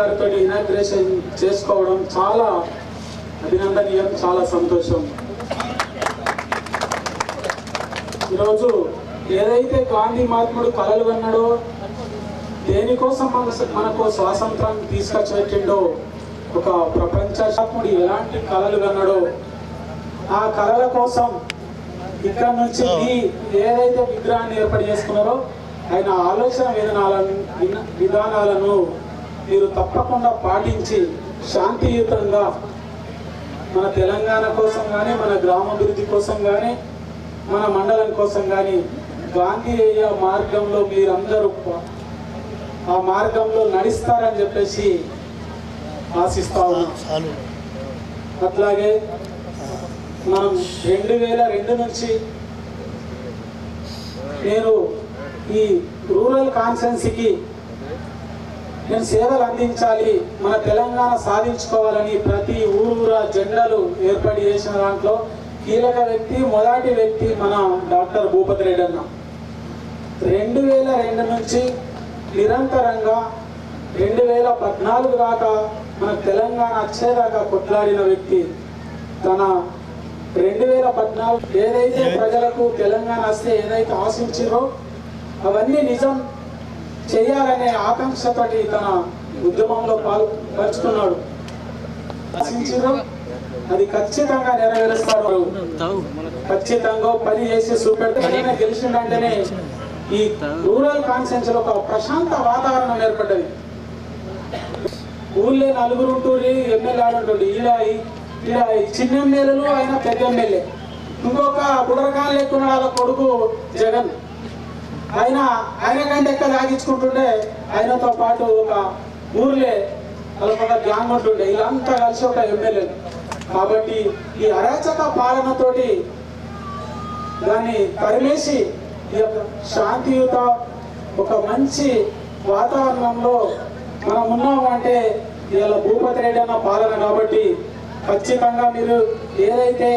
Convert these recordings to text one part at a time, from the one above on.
గారితో ఇనాగ్రేషన్ చేసుకోవడం చాలా అభినందనీయం చాలా సంతోషం. ఈరోజు ఏదైతే గాంధీ మహాత్ముడు కలలు కన్నాడో దేనికోసం మన- మనకు స్వాతంత్రం తీసుకొచ్చి ఒక ప్రపంచాత్ముడు ఎలాంటి కళలు కన్నాడో ఆ కళల కోసం ఇక్కడ నుంచి ఈ ఏదైతే విగ్రహాన్ని ఏర్పాటు చేసుకున్నారో ఆయన ఆలోచన విధానాలను విన- విధానాలను మీరు తప్పకుండా పాటించి శాంతియుతంగా మన తెలంగాణ కోసం కానీ మన గ్రామాభివృద్ధి కోసం కానీ మన మండలం కోసం కానీ గాంధీయ మార్గంలో మీరందరూ ఆ మార్గంలో నడుస్తారని చెప్పేసి ఆశిస్తా ఉన్నాం. అట్లాగే మనం రెండు వేల రెండు నుంచి నేను ఈ రూరల్ కాన్సెన్సీకి నేను సేవలు అందించాలి మన తెలంగాణ సాధించుకోవాలని ప్రతి ఊరూరా జెండాలు ఏర్పాటు చేసిన దాంట్లో కీలక వ్యక్తి మొదటి వ్యక్తి మన డాక్టర్ భూపతి రెడ్డి అన్న. రెండు వేల రెండు నుంచి నిరంతరంగా రెండు వేల పద్నాలుగు దాకా మన తెలంగాణ వచ్చేదాకా కొట్లాడిన వ్యక్తి తన రెండు వేల పద్నాలుగు ఏదైతే ప్రజలకు తెలంగాణ వస్తే ఏదైతే ఆశించారో అవన్నీ నిజం. చేయాలనే ఆకాంక్షతోటి తన ఉద్యమంలో పాల్పంచుకున్నాడు అది ఖచ్చితంగా నెరవేరుస్తారు. ఖచ్చితంగా పని చేసి చూపెడతానే గెలిచిండంటేనే ఈ రూరల్ కాన్సెన్స్లో ఒక ప్రశాంత వాతావరణం ఏర్పడ్డది. ఊళ్ళో నలుగురు ఉంటూరి ఎమ్మెల్యే ఆడుంటుంది ఈడ ఈడ చిన్న ఎమ్మెల్యేలు ఆయన పెద్ద ఎమ్మెల్యే. ఇంకొక బుడరకాలు లేకుండా వాళ్ళ కొడుకు జగన్. ఆయన ఆయన కంటే ఎక్కడ తాగించుకుంటుండే ఆయనతో పాటు ఒక ఊర్లే అలా గ్యాంగ్ ఉంటుండే. వీళ్ళంతా కలిసి ఒక ఎమ్మెల్యే కాబట్టి ఈ అరాచక పాలనతోటి దాన్ని తరిమేసి ఈ యొక్క శాంతియుత ఒక మంచి వాతావరణంలో మనం ఉన్నాము అంటే ఇవాళ భూపతి రెడ్డి అన్న పాలన కాబట్టి ఖచ్చితంగా మీరు ఏదైతే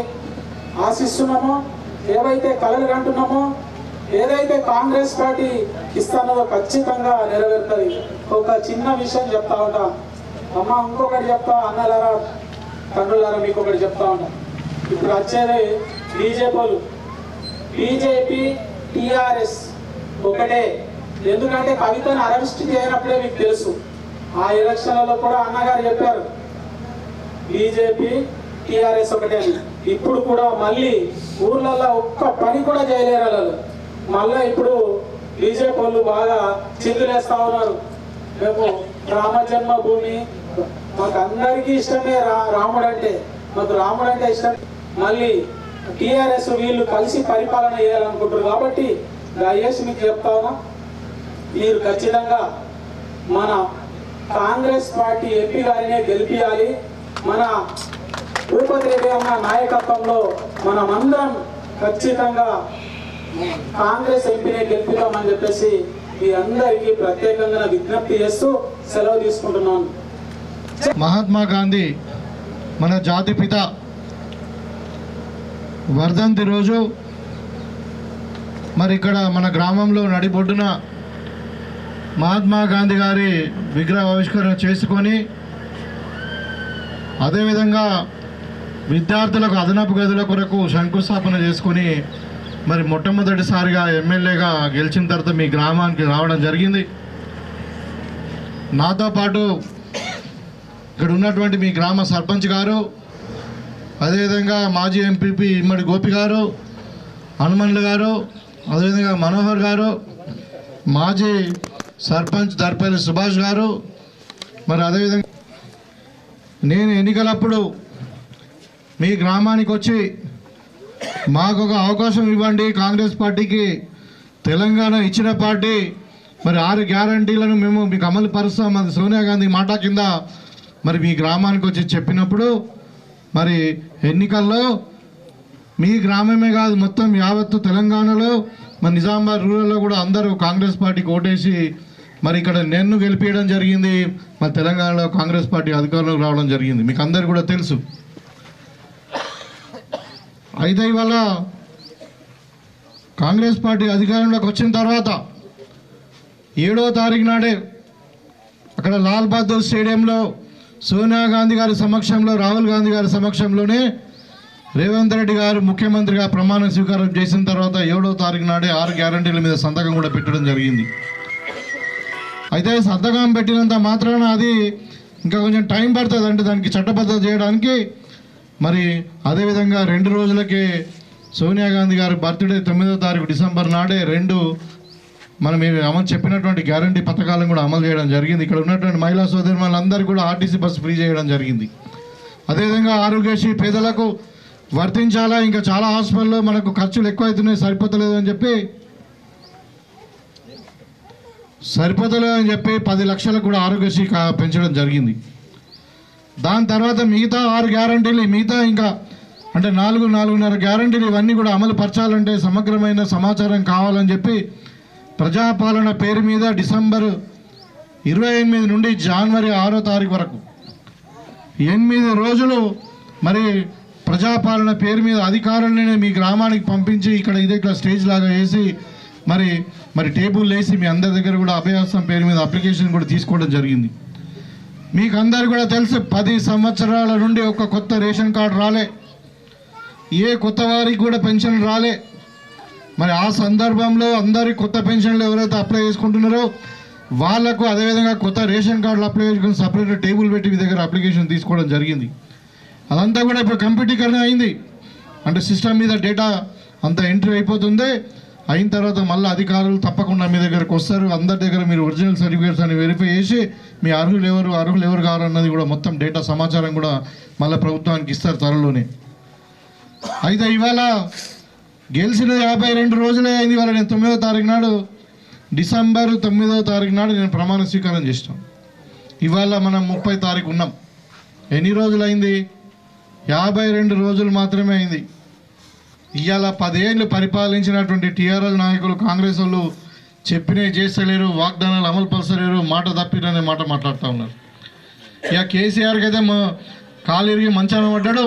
ఆశిస్తున్నామో ఏవైతే కలలు కంటున్నామో ఏదైతే కాంగ్రెస్ పార్టీ ఇస్తానో ఖచ్చితంగా నెరవేరుతుంది. ఒక చిన్న విషయం చెప్తా ఉంటా. అమ్మ ఇంకొకటి చెప్తా అన్నలారా తండ్రులారా మీకు ఒకటి చెప్తా ఉంటా. ఇప్పుడు వచ్చేది బీజేపీలు. బీజేపీ టిఆర్ఎస్ ఒకటే. ఎందుకంటే కవితను అరెస్ట్ చేయనప్పుడే మీకు తెలుసు. ఆ ఎలక్షన్లలో కూడా అన్నగారు చెప్పారు. బీజేపీ టిఆర్ఎస్ ఒకటే ఇప్పుడు కూడా మళ్ళీ ఊర్లలో ఒక్క పని కూడా చేయలేరు వాళ్ళు మళ్ళీ ఇప్పుడు బీజేపీ వాళ్ళు బాగా చిందులేస్తా ఉన్నారు. మేము రామ జన్మభూమి మాకు అందరికీ ఇష్టమే రా రాముడు అంటే మాకు రాముడు అంటే ఇష్టం. మళ్ళీ టిఆర్ఎస్ వీళ్ళు కలిసి పరిపాలన చేయాలనుకుంటారు కాబట్టి దయచేసి మీకు చెప్తా ఉన్నా మీరు ఖచ్చితంగా మన కాంగ్రెస్ పార్టీ ఎంపీ గారినే గెలిపించాలి మన భూపతి రెడ్డి అన్న నాయకత్వంలో మనమందరం ఖచ్చితంగా కాంగ్రెస్ ఎంపీని గెలిపిదామని చెప్పేసి మీ అందరికీ ప్రత్యేకంగా విజ్ఞప్తి చేస్తూ సెలవు తీసుకుంటున్నాను. మహాత్మా గాంధీ మన జాతిపిత వర్ధంతి రోజు మరి ఇక్కడ మన గ్రామంలో నడిబొడ్డున మహాత్మా గాంధీ గారి విగ్రహ ఆవిష్కరణ చేసుకొని అదేవిధంగా విద్యార్థులకు అదనపు గదుల కొరకు శంకుస్థాపన చేసుకొని మరి మొట్టమొదటిసారిగా ఎమ్మెల్యేగా గెలిచిన తర్వాత మీ గ్రామానికి రావడం జరిగింది. నాతో పాటు ఇక్కడ ఉన్నటువంటి మీ గ్రామ సర్పంచ్ గారు అదేవిధంగా మాజీ ఎంపీపీ ఇమ్మడి గోపి గారు హనుమన్లు గారు అదేవిధంగా మనోహర్ గారు మాజీ సర్పంచ్ దర్పల్లి సుభాష్ గారు మరి అదేవిధంగా నేను ఎన్నికలప్పుడు మీ గ్రామానికి వచ్చి మాకు ఒక అవకాశం ఇవ్వండి. కాంగ్రెస్ పార్టీకి తెలంగాణ ఇచ్చిన పార్టీ. మరి ఆరు గ్యారంటీలను మేము మీకు అమలు పరుస్తాం. అది సోనియా గాంధీ మాట కింద. మరి మీ గ్రామానికి వచ్చి చెప్పినప్పుడు మరి ఎన్నికల్లో మీ గ్రామమే కాదు మొత్తం యావత్తు తెలంగాణలో మరి నిజామాబాద్ రూరల్లో కూడా అందరూ కాంగ్రెస్ పార్టీకి ఓటేసి మరి ఇక్కడ నన్ను గెలిపించడం జరిగింది. మరి తెలంగాణలో కాంగ్రెస్ పార్టీ అధికారంలోకి రావడం జరిగింది. మీకు అందరు కూడా తెలుసు. అయితే ఇవాళ కాంగ్రెస్ పార్టీ అధికారంలోకి వచ్చిన తర్వాత ఏడో తారీఖు నాడే అక్కడ లాల్ బహదూర్ స్టేడియంలో సోనియా గాంధీ గారి సమక్షంలో రాహుల్ గాంధీ గారి సమక్షంలోనే రేవంత్ రెడ్డి గారు ముఖ్యమంత్రిగా ప్రమాణ స్వీకారం చేసిన తర్వాత ఏడో తారీఖు నాడే ఆరు గ్యారంటీల మీద సంతకం కూడా పెట్టడం జరిగింది. అయితే సంతకం పెట్టినంత మాత్రాన అది ఇంకా కొంచెం టైం పడుతుంది అంటే దానికి చట్టబద్ధత చేయడానికి మరి అదేవిధంగా రెండు రోజులకే సోనియా గాంధీ గారి బర్త్డే తొమ్మిదో తారీఖు డిసెంబర్ నాడే రెండు మనం అమలు చెప్పినటువంటి గ్యారంటీ పథకాలను కూడా అమలు చేయడం జరిగింది. ఇక్కడ ఉన్నటువంటి మహిళా సోదరి అందరికీ కూడా ఆర్టీసీ బస్సు ఫ్రీ చేయడం జరిగింది. అదేవిధంగా ఆరోగ్యశ్రీ పేదలకు వర్తించాలా? ఇంకా చాలా హాస్పిటల్లో మనకు ఖర్చులు ఎక్కువ అవుతున్నాయి సరిపోతలేదు అని చెప్పి సరిపోతలేదు అని చెప్పి పది లక్షలకు కూడా ఆరోగ్యశ్రీ కా- పెంచడం జరిగింది. దాని తర్వాత మిగతా ఆరు గ్యారంటీలు మిగతా ఇంకా అంటే నాలుగు నాలుగున్నర గ్యారంటీలు ఇవన్నీ కూడా అమలు పరచాలంటే సమగ్రమైన సమాచారం కావాలని చెప్పి ప్రజాపాలన పేరు మీద డిసెంబర్ ఇరవై ఎనిమిది నుండి జనవరి ఆరో తారీఖు వరకు. ఎనిమిది రోజులు మరి ప్రజాపాలన పేరు మీద అధికారులని మీ గ్రామానికి పంపించి ఇక్కడ ఇదే ఇక్కడ స్టేజ్ లాగా వేసి మరి మరి టేబుల్ వేసి మీ అందరి దగ్గర కూడా అభయాసం పేరు మీద అప్లికేషన్ కూడా తీసుకోవడం జరిగింది. మీకు అందరు కూడా తెలుసు పది సంవత్సరాల నుండి ఒక కొత్త రేషన్ కార్డు రాలే. ఏ కొత్త వారికి కూడా పెన్షన్ రాలే. మరి ఆ సందర్భంలో అందరి కొత్త పెన్షన్లు ఎవరైతే అప్లై చేసుకుంటున్నారో వాళ్ళకు అదేవిధంగా కొత్త రేషన్ కార్డులు అప్లై చేసుకుని సపరేట్ టేబుల్ పెట్టి మీ దగ్గర అప్లికేషన్ తీసుకోవడం జరిగింది. అదంతా కూడా ఇప్పుడు కంప్యూటీకరణ అయింది. అంటే సిస్టమ్ మీద డేటా అంత ఎంట్రీ అయిపోతుంది. అయిన తర్వాత మళ్ళీ అధికారులు తప్పకుండా మీ దగ్గరకు వస్తారు. అందరి దగ్గర మీరు ఒరిజినల్ సర్టిఫికేట్స్ అని వెరిఫై చేసి మీ అర్హులు ఎవరు అర్హులు ఎవరు కావాలన్నది కూడా మొత్తం డేటా సమాచారం కూడా మళ్ళీ ప్రభుత్వానికి ఇస్తారు త్వరలోనే. అయితే ఇవాళ గెలిచిన యాభై రెండు రోజులే అయింది. ఇవాళ నేను తొమ్మిదో తారీఖు నాడు డిసెంబర్ తొమ్మిదో తారీఖు నాడు నేను ప్రమాణ స్వీకారం చేసినాం. ఇవాళ మనం ముప్పై తారీఖు ఉన్నాం. ఎన్ని రోజులు అయింది యాభై రెండు రోజులు మాత్రమే అయింది. ఇవాళ పదేళ్ళు పరిపాలించినటువంటి టీఆర్ఎల్ నాయకులు కాంగ్రెస్ వాళ్ళు చెప్పినవి చేస్తలేరు వాగ్దానాలు అమలు పరచలేరు మాట తప్పిరనే మాట మాట్లాడుతూ ఉన్నారు. ఇక కేసీఆర్కి అయితే మా కాలు ఇరిగి మంచాన పడ్డాడు.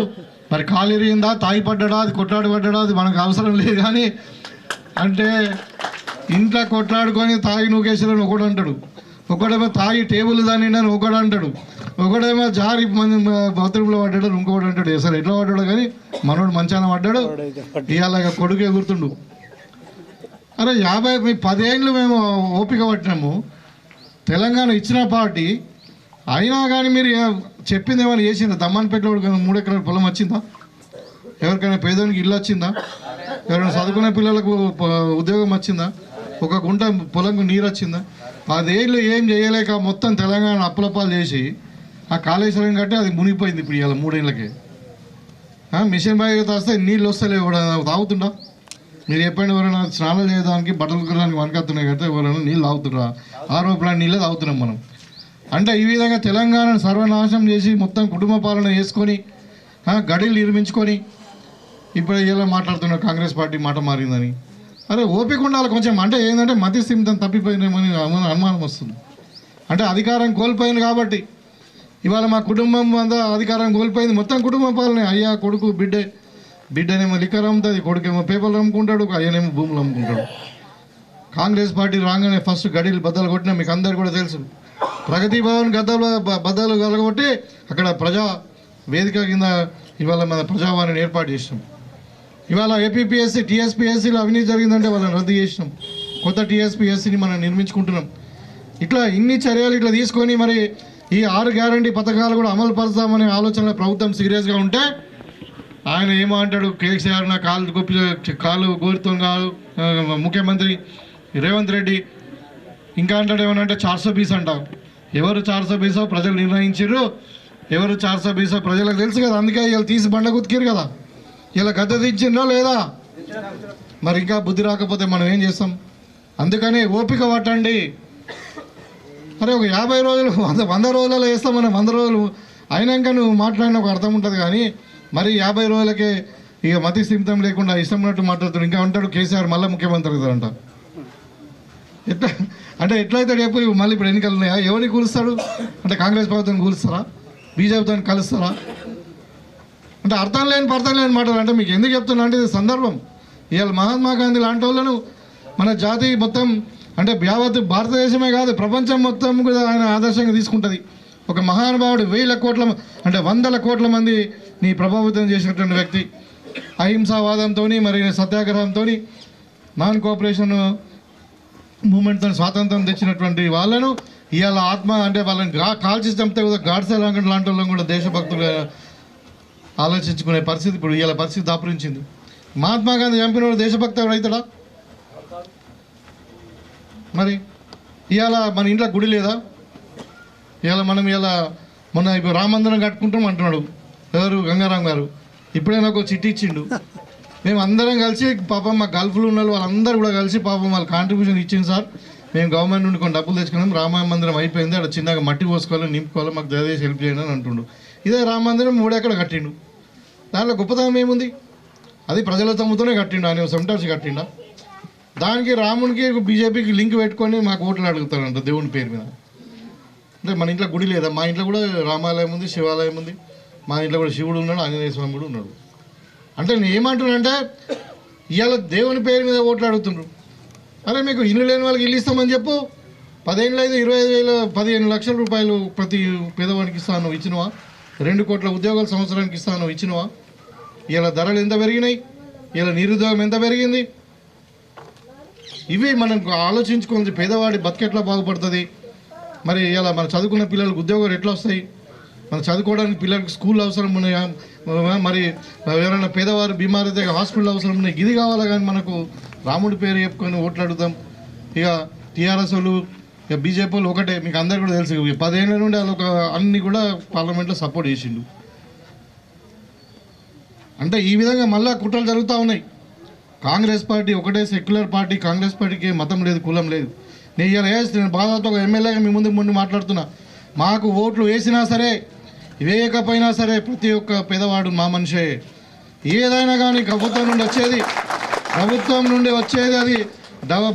మరి కాలు ఇరిగిందా తాగి పడ్డాడా అది కొట్లాడి పడ్డాడా అది మనకు అవసరం లేదు కానీ అంటే ఇంట్లో కొట్లాడుకొని తాగి నూకేశ్వరని ఒకడు అంటాడు. ఒకడేమో తాగి టేబుల్ దాని ఒకడు అంటాడు. ఒకడేమో జారి మన బాత్రూంలో పడ్డాడు ఇంకొకటి అంటాడు. అసలు ఎట్లా పడ్డాడు కానీ మనోడు మంచాన పడ్డాడు. ఇవాళ ఇక కొడుకు ఎగురుతుండు. అరే యాభై మీ పదేళ్ళు మేము ఓపిక పట్టినాము. తెలంగాణ ఇచ్చిన పార్టీ అయినా కానీ మీరు చెప్పింది ఏమైనా చేసిందా? దమ్మన్పేటలో మూడు ఎకరాల పొలం వచ్చిందా? ఎవరికైనా పేదోనికి ఇల్లు వచ్చిందా? ఎవరైనా చదువుకునే పిల్లలకు ఉద్యోగం వచ్చిందా? ఒక గుంట పొలంకు నీరు వచ్చిందా? పదేళ్ళు ఏం చేయలేక మొత్తం తెలంగాణ అప్పులపాలు చేసి ఆ కాళేశ్వరం కట్టి అది మునిగిపోయింది ఇప్పుడు ఇవాళ మూడేళ్ళకి. మిషన్ బాగా తాస్తే నీళ్ళు వస్తలేవు ఎవడైనా తాగుతుండా? మీరు చెప్పండి ఎవరైనా స్నానం చేయడానికి బట్టలు ఉతకడానికి వనకత్తున్నాయి కదా ఎవరైనా నీళ్ళు తాగుతురా ఆరో ప్లాంట్ నీళ్ళే తాగుతున్నాం మనం. అంటే ఈ విధంగా తెలంగాణను సర్వనాశనం చేసి మొత్తం కుటుంబ పాలన చేసుకొని గడిలు నిర్మించుకొని ఇప్పుడు ఇలా మాట్లాడుతున్నారు కాంగ్రెస్ పార్టీ మాట మారిందని. అరే ఓపిక ఉండాలి కొంచెం. అంటే ఏంటంటే మతి స్థిమితం తప్పిపోయినామని అనుమానం వస్తుంది. అంటే అధికారం కోల్పోయింది కాబట్టి ఇవాళ మా కుటుంబం అంతా అధికారం కోల్పోయింది. మొత్తం కుటుంబ పాలన. అయ్యా కొడుకు బిడ్డే. బిడ్డనేమో లిక్కర్ అమ్ముతుంది కొడుకేమో పేపర్లు అమ్ముకుంటాడు అయ్యనేమో భూములు అమ్ముకుంటాడు. కాంగ్రెస్ పార్టీ రాగానే ఫస్ట్ గడిలు బద్దలు కొట్టినా మీకు అందరు కూడా తెలుసు. ప్రగతి భవన్ గద్దలు బద్దలు కలగొట్టి అక్కడ ప్రజా వేదిక కింద ఇవాళ మన ప్రజావాణిని ఏర్పాటు చేసినాం. ఇవాళ ఏపీపీఎస్సీ టీఎస్పీఎస్సీలో అవినీతి జరిగిందంటే వాళ్ళని రద్దు చేసినాం. కొత్త టీఎస్పీఎస్సీని మనం నిర్మించుకుంటున్నాం. ఇట్లా ఇన్ని చర్యలు ఇట్లా తీసుకొని మరి ఈ ఆరు గ్యారంటీ పథకాలు కూడా అమలు పరుస్తామనే ఆలోచనలో ప్రభుత్వం సీరియస్గా ఉంటే ఆయన ఏమో అంటాడు కేసీఆర్ నా కాలు గొప్పి కాలు గోరుతం కాదు. ముఖ్యమంత్రి రేవంత్ రెడ్డి ఇంకా అంటాడు ఏమనంటే చార్సో బీస్ అంటాం ఎవరు చార్సో బీసో ప్రజలు నిర్ణయించారు ఎవరు చార్సో బీసో ప్రజలకు తెలుసు కదా అందుకే వీళ్ళు తీసి బండ కుతికిరు కదా. ఇలా గద్ద దించిండ్రా లేదా? మరి ఇంకా బుద్ధి రాకపోతే మనం ఏం చేస్తాం? అందుకని ఓపిక పట్టండి. అరే ఒక యాభై రోజులు వంద వంద రోజులలో వేస్తాం మనం వంద రోజులు అయినాక నువ్వు మాట్లాడిన ఒక అర్థం ఉంటుంది కానీ మరి యాభై రోజులకే ఇక మతి స్థిమితం లేకుండా ఇష్టం ఉన్నట్టు మాట్లాడుతాడు ఇంకా ఉంటాడు కేసీఆర్ మళ్ళీ ముఖ్యమంత్రి అవుతాడంట. ఎట్లా? అంటే ఎట్లయితే చెప్పు మళ్ళీ ఇప్పుడు ఎన్నికలు ఉన్నాయా? ఎవరిని కూలుస్తాడు? అంటే కాంగ్రెస్ ప్రభుత్వం కూలుస్తారా? బీజేపీతో కలుస్తారా? అంటే అర్థం లేని అర్థం లేని మాటలు అంటే మీకు ఎందుకు చెప్తున్నా? అంటే ఇది సందర్భం. ఇవాళ మహాత్మా గాంధీ లాంటి వాళ్ళను మన జాతి మొత్తం అంటే యావత్ భారతదేశమే కాదు ప్రపంచం మొత్తం కూడా ఆయన ఆదర్శంగా తీసుకుంటుంది. ఒక మహానుభావుడు వేల కోట్ల అంటే వందల కోట్ల మంది నీ ప్రభావితం చేసినటువంటి వ్యక్తి. అహింసావాదంతో మరి సత్యాగ్రహంతో నాన్ కోఆపరేషన్ మూమెంట్తో స్వాతంత్రం తెచ్చినటువంటి వాళ్ళను ఇవాళ ఆత్మ అంటే వాళ్ళని గా కాల్చి చంపితే కూడా గాడ్సే లాంటి లాంటి వాళ్ళని కూడా దేశభక్తులు ఆలోచించుకునే పరిస్థితి ఇప్పుడు ఇవాళ పరిస్థితి దాపురించింది. మహాత్మా గాంధీ చంపినవాడు దేశభక్తుడు ఎవడైతాడా? మరి ఇవాళ మన ఇంట్లో గుడి లేదా? ఇవాళ మనం ఇలా మొన్న ఇప్పుడు రామందిరం కట్టుకుంటాం అంటున్నాడు. ఎవరు? గంగారాం గారు. ఇప్పుడే నాకు ఒక చిట్టి ఇచ్చిండు. మేము అందరం కలిసి పాపం మా గల్ఫ్లో ఉన్న వాళ్ళు వాళ్ళందరూ కూడా కలిసి పాపం వాళ్ళు కాంట్రిబ్యూషన్ ఇచ్చింది సార్. మేము గవర్నమెంట్ నుండి కొన్ని డబ్బులు తెచ్చుకున్నాం. రామ మందిరం అయిపోయింది. అక్కడ చిన్నగా మట్టి పోసుకోవాలి నింపుకోవాలి మాకు దయచేసి హెల్ప్ చేయండి అని అంటుండు. ఇదే రామ మందిరం ఎక్కడ కట్టిండు. దాంట్లో గొప్పతనం ఏముంది? అది ప్రజల తమ్ముతోనే కట్టిండు. ఆయన సెంటర్స్ కట్టిండా? దానికి రామునికి బీజేపీకి లింక్ పెట్టుకొని మాకు ఓట్లు అడుగుతారంట దేవుని పేరు మీద. అంటే మన ఇంట్లో గుడి లేదా? మా ఇంట్లో కూడా రామాలయం ఉంది శివాలయం ఉంది. మా ఇంట్లో కూడా శివుడు ఉన్నాడు ఆంజనేయ స్వామి కూడా ఉన్నాడు. అంటే నేను ఏమంటున్నానంటే ఇవాళ దేవుని పేరు మీద ఓట్లు అడుగుతుండ్రు. అరే మీకు ఇల్లు లేని వాళ్ళకి ఇల్లు ఇస్తామని చెప్పు. పదిహేను అయితే ఇరవై ఐదు వేల పదిహేను లక్షల రూపాయలు ప్రతి పేదవాడికి ఇస్తాను ఇచ్చినవా? రెండు కోట్ల ఉద్యోగాలు సంవత్సరానికి ఇస్తాను ఇచ్చినవా? ఇలా ధరలు ఎంత పెరిగినాయి? ఇలా నిరుద్యోగం ఎంత పెరిగింది? ఇవి మనం ఆలోచించుకోవాలి పేదవాడి బతికెట్లా బాగుపడుతుంది? మరి ఇలా మన చదువుకున్న పిల్లలకు ఉద్యోగాలు ఎట్లా వస్తాయి? మనం చదువుకోవడానికి పిల్లలకు స్కూల్ అవసరం ఉన్నాయా? మరి ఎవరైనా పేదవారు బీమారు అయితే హాస్పిటల్ అవసరం ఉన్నాయి. ఇది కావాలా కానీ మనకు రాముడి పేరు చెప్పుకొని ఓట్లు అడుగుతాం ఇక టీఆర్ఎస్ వాళ్ళు ఇక బీజేపీ వాళ్ళు ఒకటే. మీకు అందరు కూడా తెలుసు. పదిహేను పదేళ్ళ నుండి వాళ్ళు ఒక అన్ని కూడా పార్లమెంట్లో సపోర్ట్ చేసిండు. అంటే ఈ విధంగా మళ్ళా కుట్రలు జరుగుతూ ఉన్నాయి. కాంగ్రెస్ పార్టీ ఒకటే సెక్యులర్ పార్టీ కాంగ్రెస్ పార్టీకి మతం లేదు కులం లేదు. నేను ఇలా వేసి నేను బాధతో ఒక ఎమ్మెల్యేగా మీ ముందు ముందు మాట్లాడుతున్నా. మాకు ఓట్లు వేసినా సరే వేయకపోయినా సరే ప్రతి ఒక్క పేదవాడు మా మనిషే. ఏదైనా కానీ ప్రభుత్వం నుండి వచ్చేది ప్రభుత్వం నుండి వచ్చేది అది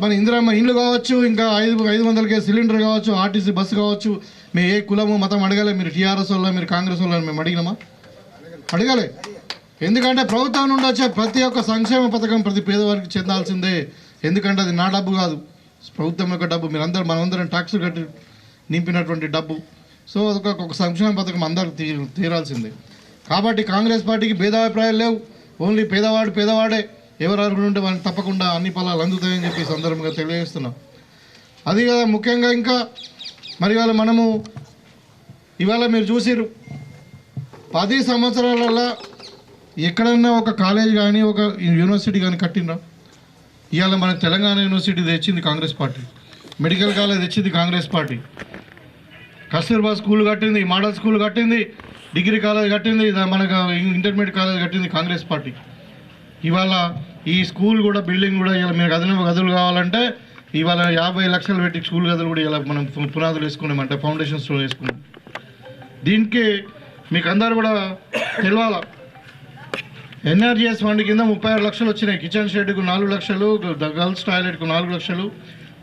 మన ఇందిరమ్మ ఇండ్లు కావచ్చు ఇంకా ఐదు ఐదు వందలకే సిలిండర్ కావచ్చు ఆర్టీసీ బస్సు కావచ్చు. మేము ఏ కులము మతం అడగలే మీరు టీఆర్ఎస్ వల్ల మీరు కాంగ్రెస్ వల్ల మేము అడిగినామా? అడగలే. ఎందుకంటే ప్రభుత్వం నుండి వచ్చే ప్రతి ఒక్క సంక్షేమ పథకం ప్రతి పేదవారికి చెందాల్సిందే. ఎందుకంటే అది నా డబ్బు కాదు. ప్రభుత్వం యొక్క డబ్బు. మీరందరూ మనమందరం ట్యాక్స్ కట్టి నింపినటువంటి డబ్బు. సో అదొక ఒక సంక్షేమ పథకం అందరికి తీ తీరాల్సిందే. కాబట్టి కాంగ్రెస్ పార్టీకి భేదాభిప్రాయాలు లేవు. ఓన్లీ పేదవాడు పేదవాడే. ఎవరు అర్హులు ఉంటే తప్పకుండా అన్ని ఫలాలు అందుతాయని చెప్పి సందర్భంగా తెలియజేస్తున్నాం. అది కదా ముఖ్యంగా ఇంకా మరి ఇవాళ మనము ఇవాళ మీరు చూసిరు పది సంవత్సరాలలో ఎక్కడన్నా ఒక కాలేజ్ కానీ ఒక యూనివర్సిటీ కానీ కట్టినరా ఇవాళ మన తెలంగాణ యూనివర్సిటీ తెచ్చింది కాంగ్రెస్ పార్టీ. మెడికల్ కాలేజ్ తెచ్చింది కాంగ్రెస్ పార్టీ. కస్తూర్బా స్కూల్ కట్టింది మోడల్ స్కూల్ కట్టింది డిగ్రీ కాలేజ్ కట్టింది మనకు ఇంటర్మీడియట్ కాలేజ్ కట్టింది కాంగ్రెస్ పార్టీ. ఇవాళ ఈ స్కూల్ కూడా బిల్డింగ్ కూడా ఇలా మీకు గదులు గదులు కావాలంటే ఇవాళ యాభై లక్షలు పెట్టి స్కూల్ గదులు కూడా ఇలా మనం పు- పునాదులు వేసుకున్నామంటే ఫౌండేషన్ స్టోన్ వేసుకున్నాం. దీనికి మీకు అందరు కూడా తెలియాలా ఎన్ఆర్జిఎస్ ఫండ్ కింద ముప్పై ఆరు లక్షలు వచ్చినాయి. కిచెన్ షెడ్కు నాలుగు లక్షలు ద గర్ల్స్ టాయిలెట్కు నాలుగు లక్షలు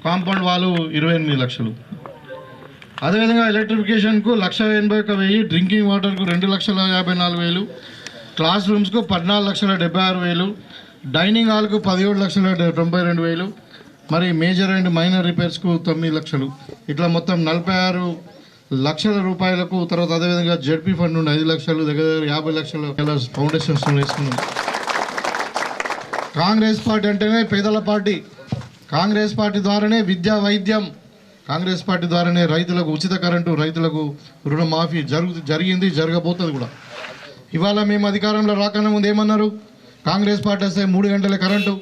కాంపౌండ్ వాళ్ళు ఇరవై ఎనిమిది లక్షలు. అదేవిధంగా ఎలక్ట్రిఫికేషన్కు లక్ష ఎనభై ఒక వెయ్యి డ్రింకింగ్ వాటర్కు రెండు లక్షల యాభై నాలుగు వేలు క్లాస్ రూమ్స్కు పద్నాలుగు లక్షల డెబ్బై ఆరు వేలు డైనింగ్ హాల్కు పదిహేడు లక్షల తొంభై రెండు వేలు మరి మేజర్ అండ్ మైనర్ రిపేర్స్కు తొమ్మిది లక్షలు. ఇట్లా మొత్తం నలభై ఆరు లక్షల రూపాయలకు తర్వాత అదేవిధంగా జెడ్పీ ఫండ్ నుండి ఐదు లక్షలు దగ్గర దగ్గర యాభై లక్షల ఫౌండేషన్స్ వేసుకున్నాం. కాంగ్రెస్ పార్టీ అంటేనే పేదల పార్టీ. కాంగ్రెస్ పార్టీ ద్వారానే విద్యా వైద్యం. కాంగ్రెస్ పార్టీ ద్వారానే రైతులకు ఉచిత కరెంటు రైతులకు రుణమాఫీ జరుగు జరిగింది జరగబోతుంది కూడా. ఇవాళ మేము అధికారంలో రాకనే ముందు ఏమన్నారు? కాంగ్రెస్ పార్టీ వస్తే మూడు గంటల కరెంటు.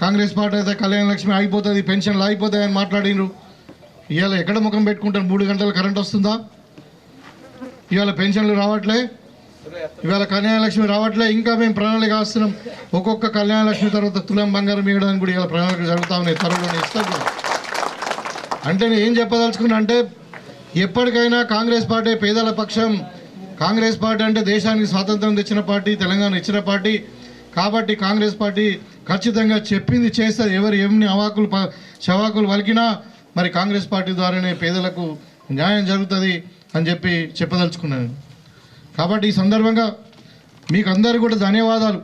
కాంగ్రెస్ పార్టీ అయితే కళ్యాణ లక్ష్మి ఆగిపోతుంది పెన్షన్లు ఆగిపోతాయని మాట్లాడినరు ఇవాళ ఎక్కడ ముఖం పెట్టుకుంటారు? మూడు గంటలు కరెంట్ వస్తుందా? ఇవాళ పెన్షన్లు రావట్లే? ఇవాళ కళ్యాణలక్ష్మి రావట్లే? ఇంకా మేము ప్రణాళిక వస్తున్నాం ఒక్కొక్క కళ్యాణలక్ష్మి తర్వాత తులం బంగారం ఇవ్వడానికి కూడా ఇవాళ ప్రణాళిక జరుగుతా ఉన్నాయి. త్వరలోనే ఇస్తాం అంటే నేను ఏం చెప్పదలుచుకున్నా అంటే ఎప్పటికైనా కాంగ్రెస్ పార్టీ పేదల పక్షం. కాంగ్రెస్ పార్టీ అంటే దేశానికి స్వాతంత్రం తెచ్చిన పార్టీ తెలంగాణ ఇచ్చిన పార్టీ. కాబట్టి కాంగ్రెస్ పార్టీ ఖచ్చితంగా చెప్పింది చేస్తుంది. ఎవరు ఏమి అవాకులు ప- చవాకులు వలికినా మరి కాంగ్రెస్ పార్టీ ద్వారానే పేదలకు న్యాయం జరుగుతుంది అని చెప్పి చెప్పదలుచుకున్నాను. కాబట్టి ఈ సందర్భంగా మీకు అందరూ కూడా ధన్యవాదాలు.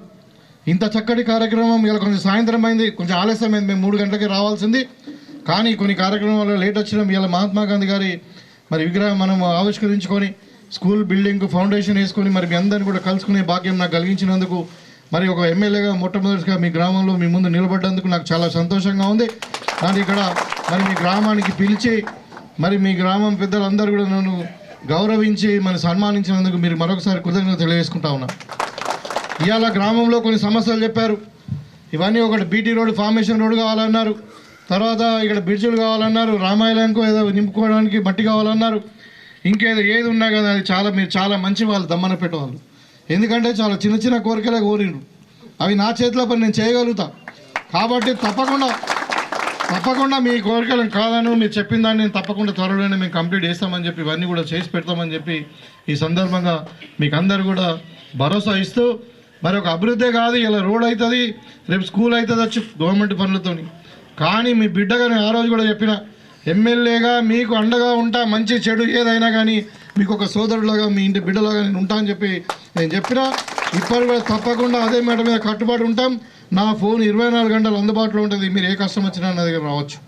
ఇంత చక్కటి కార్యక్రమం ఇలా కొంచెం సాయంత్రం అయింది కొంచెం ఆలస్యమైంది మేము మూడు గంటలకి రావాల్సింది. కానీ కొన్ని కార్యక్రమాలు లేట్ వచ్చినాం ఇలా మహాత్మా గాంధీ గారి మరి విగ్రహం మనం ఆవిష్కరించుకొని స్కూల్ బిల్డింగ్ ఫౌండేషన్ వేసుకొని మరి మీ అందరిని కూడా కలుసుకునే భాగ్యం నాకు కలిగించినందుకు మరి ఒక ఎమ్మెల్యేగా మొట్టమొదటిగా మీ గ్రామంలో మీ ముందు నిలబడ్డందుకు నాకు చాలా సంతోషంగా ఉంది. కానీ ఇక్కడ మరి మీ గ్రామానికి పిలిచి మరి మీ గ్రామం పెద్దలందరూ కూడా నన్ను గౌరవించి మరి సన్మానించినందుకు మీరు మరొకసారి కృతజ్ఞత తెలియజేసుకుంటా ఉన్నా. ఇవాళ గ్రామంలో కొన్ని సమస్యలు చెప్పారు. ఇవన్నీ ఒకటి బీటీ రోడ్ ఫార్మేషన్ రోడ్ కావాలన్నారు. తర్వాత ఇక్కడ బ్రిడ్జులు కావాలన్నారు. రామాయణంకు ఏదో నింపుకోవడానికి మట్టి కావాలన్నారు. ఇంకేదో ఏది ఉన్నా కదా అది చాలా మీరు చాలా మంచి వాళ్ళు దమ్మన పెట్టేవాళ్ళు ఎందుకంటే చాలా చిన్న చిన్న కోరికలే కోరిండ్రు అవి నా చేతిలో పని నేను చేయగలుగుతా. కాబట్టి తప్పకుండా తప్పకుండా మీ కోరికలను కాదను మీరు చెప్పిన దాన్ని నేను తప్పకుండా త్వరలోనే మేము కంప్లీట్ చేస్తామని చెప్పి ఇవన్నీ కూడా చేసి పెడతామని చెప్పి ఈ సందర్భంగా మీకు అందరు కూడా భరోసా ఇస్తూ మరి ఒక అభివృద్ధే కాదు ఇలా రోడ్ అవుతుంది రేపు స్కూల్ అవుతుంది వచ్చి గవర్నమెంట్ పనులతోని. కానీ మీ బిడ్డగా నేను ఆ రోజు కూడా చెప్పిన ఎమ్మెల్యేగా మీకు అండగా ఉంటా మంచి చెడు ఏదైనా కానీ మీకు ఒక సోదరులాగా మీ ఇంటి బిడ్డలాగా నేను ఉంటా అని చెప్పి నేను చెప్పిన. ఇప్పటి కూడా తప్పకుండా అదే మేడం మీద కట్టుబడి ఉంటాం. నా ఫోన్ ఇరవై నాలుగు గంటలు అందుబాటులో ఉంటుంది. మీరు ఏ కష్టం వచ్చినా నా దగ్గర రావచ్చు.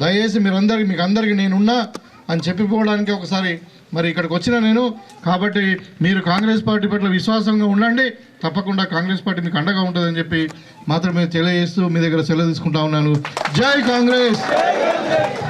దయచేసి మీరందరికి మీకు అందరికీ నేనున్నా అని చెప్పిపోవడానికి ఒకసారి మరి ఇక్కడికి వచ్చిన నేను. కాబట్టి మీరు కాంగ్రెస్ పార్టీ పట్ల విశ్వాసంగా ఉండండి. తప్పకుండా కాంగ్రెస్ పార్టీ మీకు అండగా ఉంటుందని చెప్పి మాత్రమే తెలియజేస్తూ మీ దగ్గర సెలవు తీసుకుంటా ఉన్నాను. జై కాంగ్రెస్!